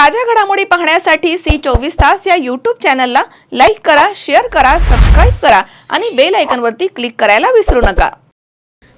ताज्या घडामोडी पाहण्यासाठी सी चोवीस तास या यूट्यूब चॅनलला लाईक करा शेअर करा सबस्क्राईब करा आणि बेल आयकनवरती क्लिक करायला विसरू नका.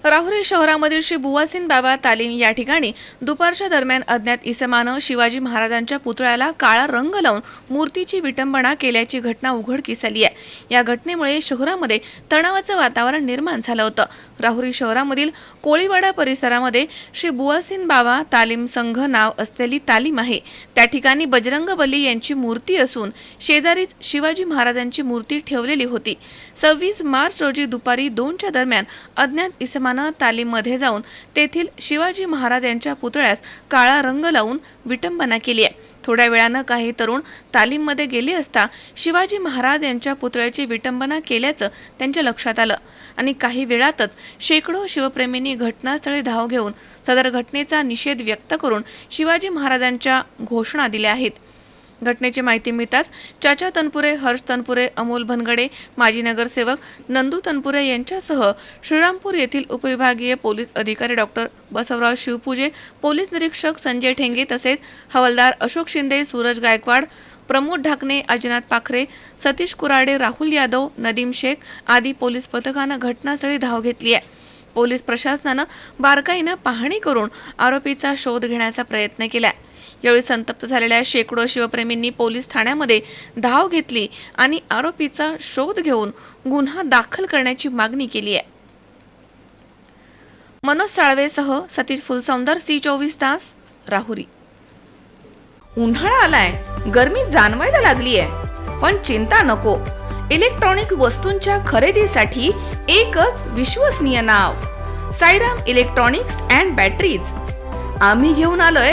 राहुरी शहरामधील श्री बुवासिन बाबा तालीम या ठिकाणी दुपारच्या दरम्यान अज्ञात इसमानं शिवाजी महाराजांच्या पुतळ्याला काळा रंग लावून मूर्तीची विटंबना केल्याची घटना उघडकीस आली आहे. या घटनेमुळे शहरामध्ये तणावाचं वातावरण निर्माण झालं होतं. राहुरी शहरामधील कोळीवाडा परिसरामध्ये श्री बुवासिन बाबा तालीम संघ नाव असलेली तालीम आहे. त्या ठिकाणी बजरंग बली यांची मूर्ती असून शेजारीच शिवाजी महाराजांची मूर्ती ठेवलेली होती. सव्वीस मार्च रोजी दुपारी दोनच्या दरम्यान अज्ञात इसमानं तालीममध्ये जाऊन तेथील शिवाजी महाराज यांच्या पुतळ्यास काळा रंग लावून विटंबना केली आहे. थोड्या वेळानं काही तरुण तालीममध्ये गेले असता शिवाजी महाराज यांच्या पुतळ्याची विटंबना केल्याचं त्यांच्या लक्षात आलं. आणि काही वेळातच शेकडो शिवप्रेमींनी घटनास्थळी धाव घेऊन सदर घटनेचा निषेध व्यक्त करून शिवाजी महाराजांच्या घोषणा दिल्या आहेत. घटनेची माहिती मिळताच चाचा तनपुरे हर्ष तनपुरे अमोल भनगडे माजी नगरसेवक नंदू तनपुरे यांच्यासह श्रीरामपूर येथील उपविभागीय पोलीस अधिकारी डॉक्टर बसवराव शिवपूजे पोलीस निरीक्षक संजय ठेंगे तसेच हवालदार अशोक शिंदे सूरज गायकवाड प्रमोद ढाकणे अजिनाथ पाखरे सतीश कुराडे राहुल यादव नदीम शेख आदी पोलीस पथकानं घटनास्थळी धाव घेतली आहे. पोलीस प्रशासनानं बारकाईनं पाहणी करून आरोपीचा शोध घेण्याचा प्रयत्न केला आहे यावेळी संतप्त झालेल्या शेकडो शिवप्रेमींनी पोलीस ठाण्यामध्ये धाव घेतली आणि आरोपीचा शोध घेऊन गुन्हा दाखल करण्याची मागणी केली आहे. मनोज साळवेसह सतीश फुलसौंदर सी चोवीस तास राहुरी. उन्हाळा आलाय गर्मी जाणवायला लागली आहे पण चिंता नको. इलेक्ट्रॉनिक वस्तूंच्या खरेदीसाठी एकच विश्वसनीय नाव साईराम इलेक्ट्रॉनिक्स अँड बॅटरीज. आम्ही घेऊन आलोय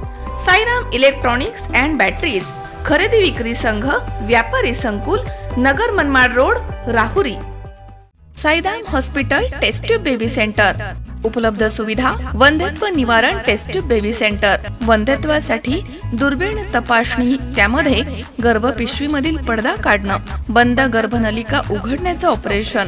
Sairam electronics and batteries खरेदी विक्री संघ व्यापारी संकुल Nagar Manmad road Rahuri. Saidam hospital test tube baby centre. उपलब्ध सुविधा वंध्यत्व निवारण टेस्ट ट्यूब बेबी सेंटर. वंध्यत्वासाठी दुर्बीण तपासणी त्यामध्ये गर्भपिशवीमधील पडदा काढणं बंद गर्भनलिका उघडण्याचं ऑपरेशन.